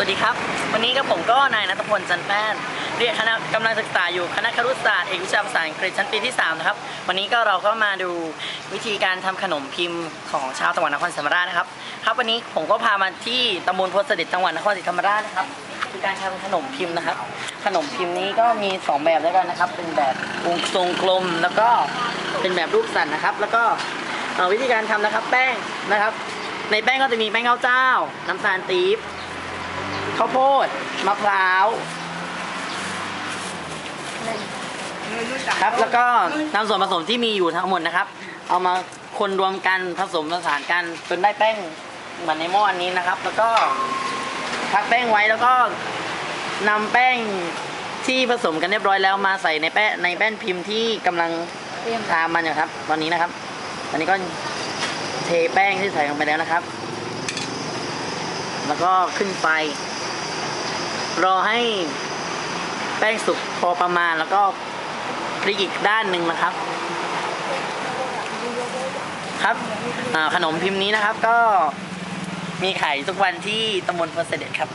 วัสดีครับ วันนี้กับผมก็นายนัทพลจันแป้นเรียนคณะกำลังศึกษาอยู่คณะครุศาสตร์เอกวิชาภาษาอังกฤษชั้นปีที่3นะครับวันนี้ก็เราก็มาดูวิธีการทำขนมพิมพ์ของชาวจังหวัดนครศรีธรรมราชนะครับ ครับวันนี้ผมก็พามาที่ตำบลโพธิ์เสด็จจังหวัดนครศรีธรรมราชนะครับคือการทำขนมพิมพ์นะครับ ขนมพิมพ์นี้ก็มีสองแบบด้วยกันนะครับ เป็นแบบวงทรงกลมแล้วก็เป็นแบบรูปสันนะครับ แล้วก็วิธีการทำนะครับแป้งนะครับ ในแป้งก็จะมีแป้งข้าวเจ้า น้ำตาลปี๊บ ข้าวโพดมะพร้าวครับแล้วก็นำส่วนผสมที่มีอยู่ทั้งหมดนะครับ เอามาคนรวมกันผสมผสานกันจนได้แป้งเหมือนในหม้ออันนี้นะครับ แล้วก็พักแป้งไว้แล้วก็นำแป้งที่ผสมกันเรียบร้อยแล้วมาใส่ในแป้งในแป้นพิมพ์ที่กำลังทามันอยู่ครับ ตอนนี้นะครับ ตอนนี้ก็เทแป้งที่ใส่ลงไปแล้วนะครับ แล้วก็ขึ้นไฟ รอให้แป้งสุกพอประมาณแล้วก็พลิกอีกด้านหนึ่งนะครับ ครับขนมพิมพ์นี้นะครับก็มีขายทุกวันที่ตำบลเพอร์เสด็จครับ